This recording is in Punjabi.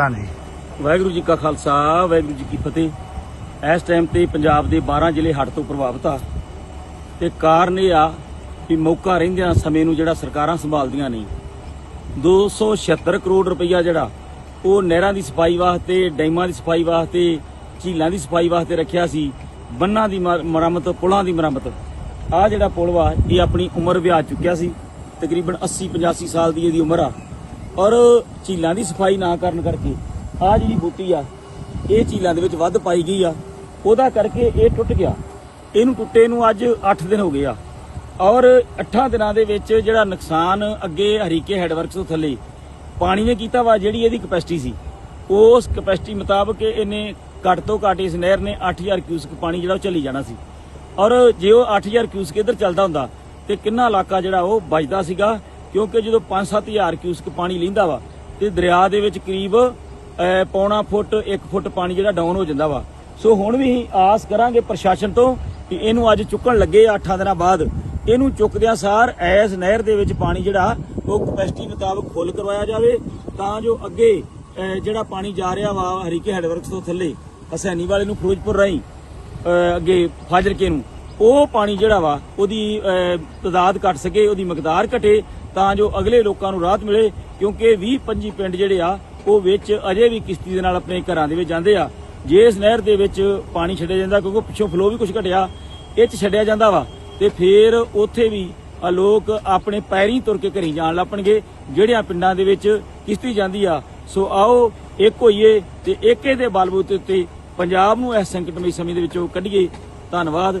ਹਾਂਜੀ ਵਾਹਿਗੁਰੂ ਜੀ ਕਾ ਖਾਲਸਾ, ਵਾਹਿਗੁਰੂ ਜੀ ਕੀ ਫਤਿਹ। ਇਸ ਟਾਈਮ ਤੇ ਪੰਜਾਬ ਦੇ 12 ਜ਼ਿਲ੍ਹੇ ਹੜ੍ਹ ਤੋਂ ਪ੍ਰਭਾਵਿਤ ਆ। ਤੇ ਕਾਰਨ ਇਹ ਆ ਕਿ ਮੌਕਾ ਰਹਿੰਦਿਆਂ ਸਮੇਂ ਨੂੰ ਜਿਹੜਾ ਸਰਕਾਰਾਂ ਸੰਭਾਲਦੀਆਂ ਨਹੀਂ 276 ਕਰੋੜ ਰੁਪਈਆ ਜਿਹੜਾ, ਉਹ ਨਹਿਰਾਂ ਦੀ ਸਫ਼ਾਈ ਵਾਸਤੇ, ਡੈਮਾਂ ਦੀ ਸਫ਼ਾਈ ਵਾਸਤੇ, ਝੀਲਾਂ ਦੀ ਸਫ਼ਾਈ ਵਾਸਤੇ ਰੱਖਿਆ ਸੀ। ਬੰਨਾਂ ਦੀ ਮਰ- ਮੁਰੰਮਤ, ਪੁਲਾਂ ਦੀ ਮੁਰੰਮਤ। ਆ ਜਿਹੜਾ ਪੁਲ ਵਾ, ਇਹ ਆਪਣੀ ਉਮਰ ਵਿਆਹ ਚੁੱਕਿਆ ਸੀ। ਤਕਰੀਬਨ 80 85 ਸਾਲ ਦੀ ਇਹਦੀ ਉਮਰ ਆ। ਔਰ ਝੀਲਾਂ ਦੀ ਸਫ਼ਾਈ ਨਾ ਕਰਨ ਕਰਕੇ ਆ ਜਿਹੜੀ ਬੂਟੀ ਆ, ਇਹ ਝੀਲਾਂ ਦੇ ਵਿੱਚ ਵੱਧ ਪਾਈ ਗਈ ਆ। ਉਹਦਾ ਕਰਕੇ ਇਹ ਟੁੱਟ ਗਿਆ। ਇਹਨੂੰ ਟੁੱਟੇ ਨੂੰ ਅੱਜ 8 ਦਿਨ ਹੋ ਗਏ ਆ। ਔਰ 8 ਦਿਨਾਂ ਦੇ ਵਿੱਚ ਜਿਹੜਾ ਨੁਕਸਾਨ ਅੱਗੇ ਹਰੀਕੇ ਹੈਡਵਰਕਸ ਤੋਂ ਥੱਲੇ ਪਾਣੀ ਨੇ ਕੀਤਾ ਵਾ, ਜਿਹੜੀ ਇਹਦੀ ਕਪੈਸਿਟੀ ਸੀ, ਉਸ ਕਪੈਸਿਟੀ ਮੁਤਾਬਕ ਇਹਨੇ ਘੱਟ ਤੋਂ ਘੱਟ ਇਸ ਨਹਿਰ ਨੇ 8000 ਕਿਊਸਕ ਪਾਣੀ ਜਿਹੜਾ ਉਹ ਚੱਲੀ ਜਾਣਾ ਸੀ। ਔਰ ਜੇ ਉਹ 8000 ਕਿਊਸਕ ਇੱਧਰ ਚੱਲਦਾ ਹੁੰਦਾ ਤੇ ਕਿੰਨਾ ਇਲਾਕਾ ਜਿਹੜਾ ਉਹ ਬਚਦਾ ਸੀਗਾ ਕਿਉਂਕਿ ਜਦੋਂ 5-7000 ਕਿਊਸਕ ਪਾਣੀ ਲੈਂਦਾ ਵਾ ਤੇ ਦਰਿਆ ਦੇ ਵਿੱਚ ਕਰੀਬ ਪੌਣਾ ਫੁੱਟ 1 ਫੁੱਟ ਪਾਣੀ ਜਿਹੜਾ ਡਾਊਨ ਹੋ ਜਾਂਦਾ ਵਾ। ਸੋ ਹੁਣ ਵੀ ਅਸੀਂ ਆਸ ਕਰਾਂਗੇ ਪ੍ਰਸ਼ਾਸਨ ਤੋਂ ਕਿ ਇਹਨੂੰ ਅੱਜ ਚੁੱਕਣ ਲੱਗੇ ਆ 8 ਦਿਨਾਂ ਬਾਅਦ। ਇਹਨੂੰ ਚੁੱਕਦਿਆਂ ਸਾਰ ਐਸ ਨਹਿਰ ਦੇ ਵਿੱਚ ਪਾਣੀ ਜਿਹੜਾ, ਉਹ ਕਪੈਸਿਟੀ ਮੁਤਾਬਕ ਫੁੱਲ ਕਰਵਾਇਆ ਜਾਵੇ, ਤਾਂ ਜੋ ਅੱਗੇ ਜਿਹੜਾ ਪਾਣੀ ਜਾ ਰਿਹਾ ਵਾ ਹਰੀਕੇ ਹੈਡਵਰਕਸ ਤੋਂ ਥੱਲੇ ਹਸੈਨੀ ਵਾਲੇ ਨੂੰ ਫਿਰੋਜ਼ਪੁਰ ਰਾਹੀਂ ਅੱਗੇ ਫਾਜ਼ਿਲਕੇ ਨੂੰ ਉਹ ਪਾਣੀ ਜਿਹੜਾ ਵਾ ਉਹਦੀ ਅਹ, ਤਦਾਦ ਘਟ ਸਕੇ ਉਹਦੀ ਮਕਦਾਰ ਘਟੇ ਤਾਂ ਜੋ ਅਗਲੇ ਲੋਕਾਂ ਨੂੰ ਰਾਹਤ ਮਿਲੇ ਕਿਉਂਕਿ 20 25 ਪਿੰਡ ਜਿਹੜੇ ਆ ਉਹ ਵਿੱਚ ਅਜੇ ਵੀ ਕਿਸ਼ਤੀ ਦੇ ਨਾਲ ਆਪਣੇ ਘਰਾਂ ਦੇ ਵਿੱਚ ਜਾਂਦੇ ਆ। ਜੇ ਇਸ ਨਹਿਰ ਦੇ ਵਿੱਚ ਪਾਣੀ ਛੱਡਿਆ ਜਾਂਦਾ ਕਿਉਂਕਿ ਪਿੱਛੋਂ ਫਲੋ ਵੀ ਕੁਝ ਘਟਿਆ ਇਹ ਚ ਛੱਡਿਆ ਜਾਂਦਾ ਵਾ ਤੇ ਫਿਰ ਉੱਥੇ ਵੀ ਆ ਲੋਕ ਆਪਣੇ ਪੈਰੀਂ ਤੁਰ ਕੇ ਘਰੀ ਜਾਣ ਲੱਪਣਗੇ ਜਿਹੜਿਆਂ ਪਿੰਡਾਂ ਦੇ ਵਿੱਚ ਕਿਸ਼ਤੀ ਜਾਂਦੀ ਆ। ਸੋ ਆਓ ਇੱਕ ਹੋਈਏ ਤੇ ਏਕੇ ਦੇ ਬਲਬੂਤੇ ਉੱਤੇ ਪੰਜਾਬ ਨੂੰ ਇਸ ਸੰਕਟਮਈ ਸਮੇਂ ਦੇ ਵਿੱਚੋਂ ਕੱਢੀਏ। ਧੰਨਵਾਦ।